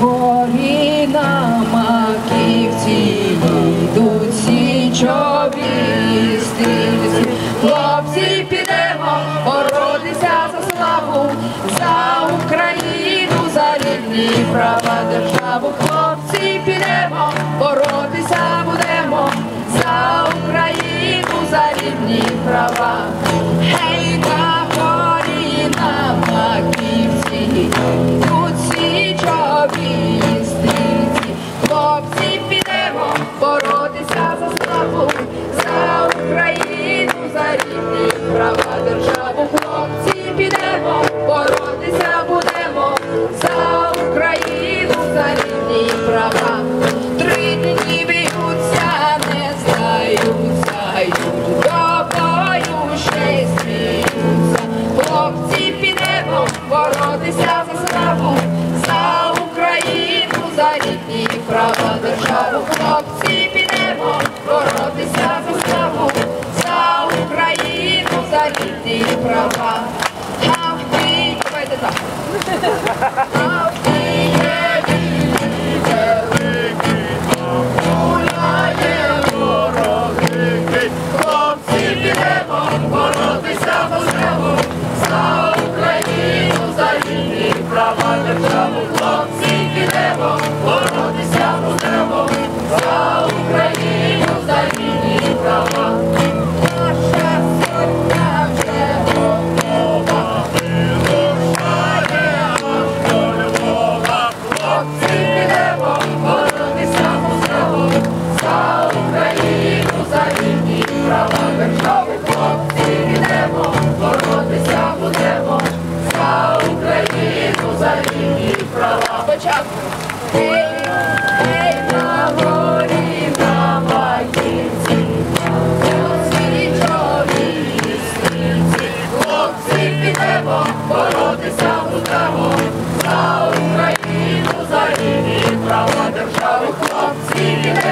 горі на маківці йдуть січові стрільці. Хлопці, підемо боротися за славу, за Україну, за рідні права державу. Рідні права. А в Києві, давайте так. В Києві великий гуляє ворогий. Хлопці, підемо боротися за славу, за Україну, за права.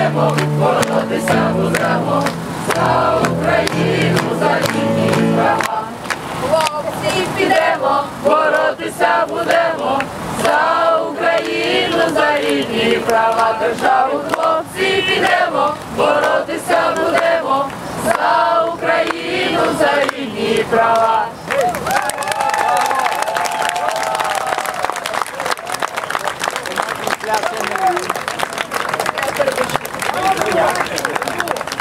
небо, боротися будемо за Україну, за її права. Хлопці підемо, боротися будемо, за Україну, за рідні права, державу, хлопці підемо, боротися будемо, за Україну, за рідні права. Gracias. Thank you.